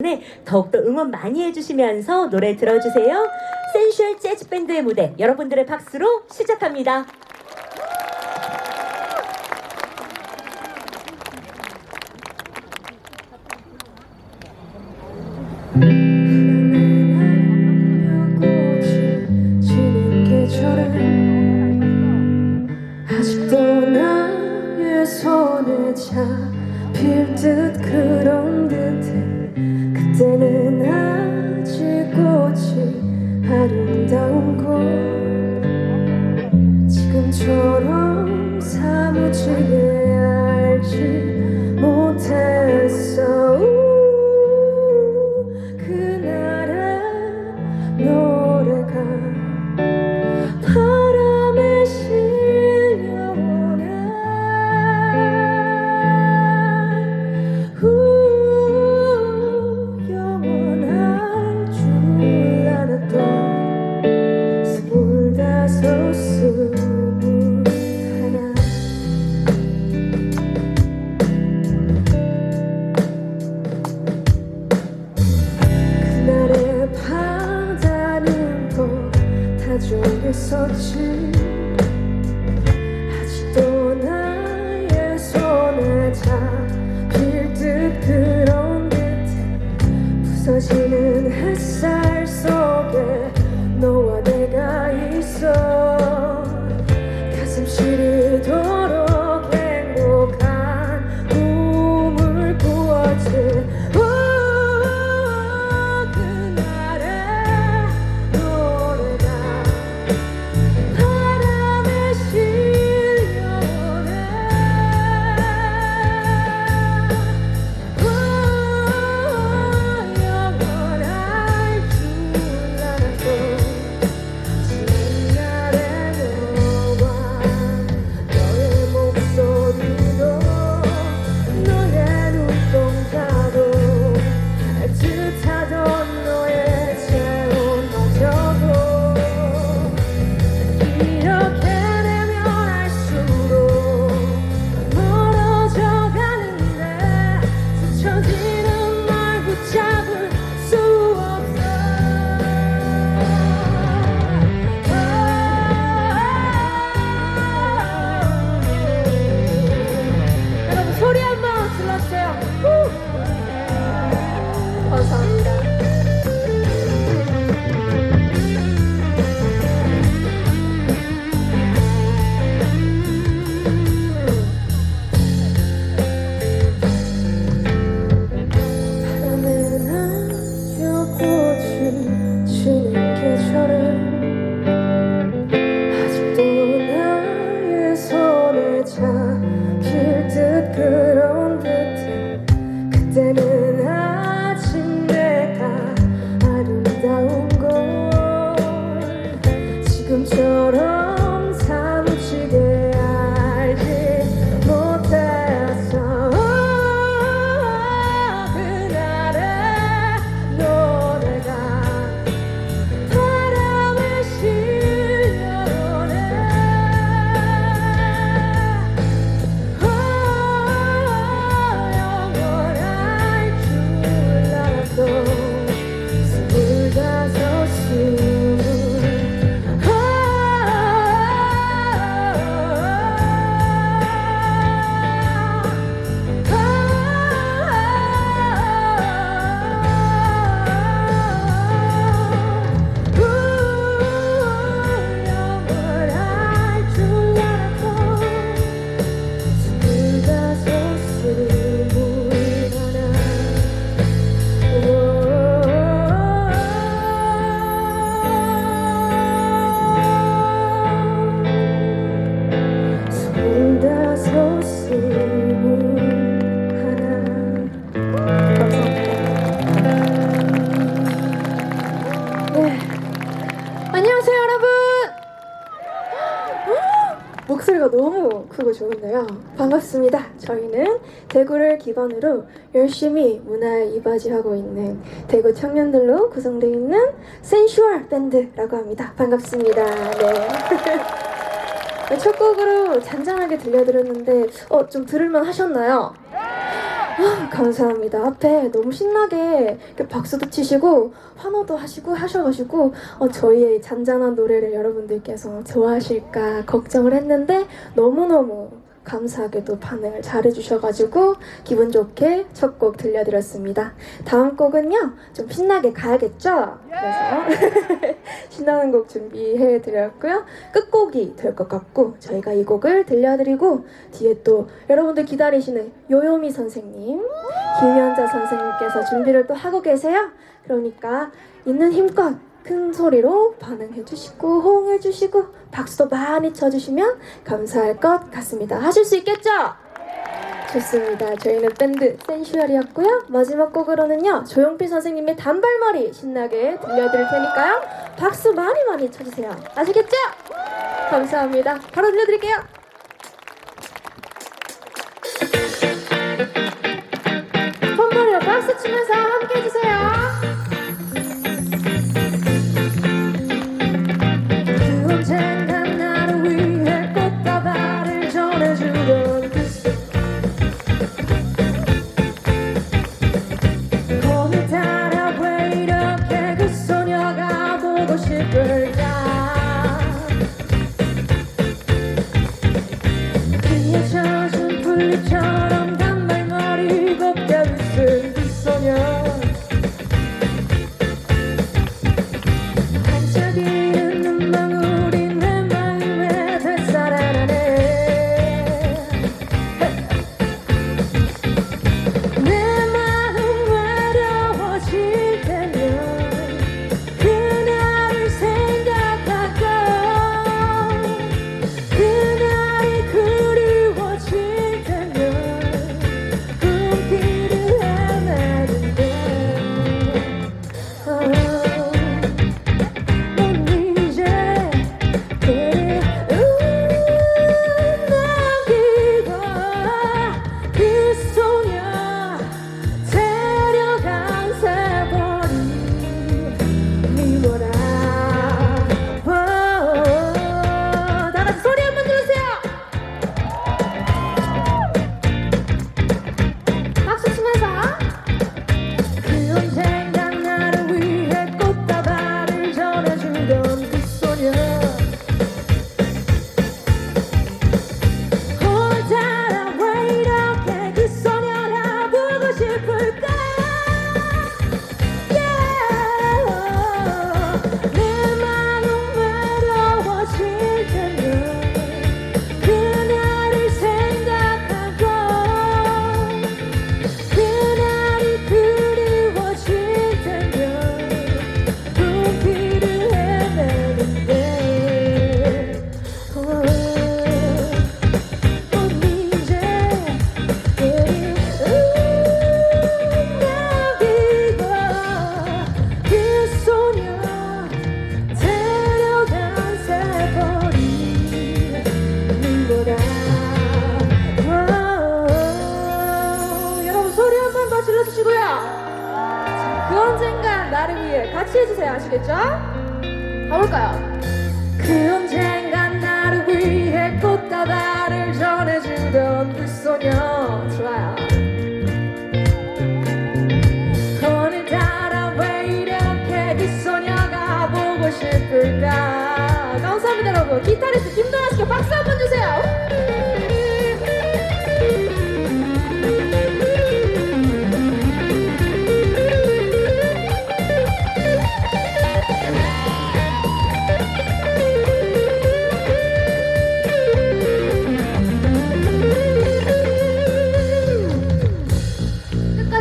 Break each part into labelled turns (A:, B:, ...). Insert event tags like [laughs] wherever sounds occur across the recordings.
A: 네, 더욱더 응원 많이 해주시면서 노래 들어주세요. 센슈얼 재즈밴드의 무대 여러분들의 박수로 시작합니다.
B: 是 여러분들요 반갑습니다 저희는 대구를 기반으로 열심히 문화에 이바지하고 있는 대구 청년들로 구성되어 있는 센슈얼 밴드라고 합니다 반갑습니다 네. [laughs] 첫 곡으로 잔잔하게 들려드렸는데 어, 좀 들을만 하셨나요? 아, [gasps] 감사합니다. 앞에 너무 신나게 박수도 치시고 환호도 하시고 하셔가지고 어, 저희의 잔잔한 노래를 여러분들께서 좋아하실까 걱정을 했는데 너무너무 감사하게도 반응을 잘해주셔가지고 기분 좋게 첫 곡 들려드렸습니다. 다음 곡은요 좀 신나게 가야겠죠? 그래서 [laughs] 신나는 곡 준비해드렸고요. 끝곡이 될 것 같고 저희가 이 곡을 들려드리고 뒤에 또 여러분들 기다리시는 요요미 선생님, 김현자 선생님께서 준비를 또 하고 계세요. 그러니까 있는 힘껏 큰 소리로 반응해 주시고 호응해 주시고 박수도 많이 쳐주시면 감사할 것 같습니다. 하실 수 있겠죠? 좋습니다. 저희는 밴드 센슈얼이었고요. 마지막 곡으로는요. 조용필 선생님의 단발머리 신나게 들려드릴 테니까요. 박수 많이 많이 쳐주세요. 아시겠죠? 감사합니다. 바로 들려드릴게요. 같이 해주세요 아시겠죠? 가볼까요? 그 언젠가 나를 위해 꽃다발을 전해주던 그 소녀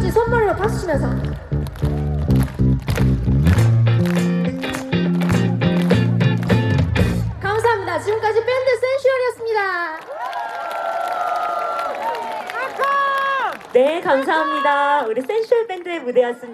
B: 끝까지 선물로 치면서 감사합니다. 지금까지 밴드 센슈얼이었습니다.
A: 네, 감사합니다. 우리 센슈얼 밴드의 무대였습니다.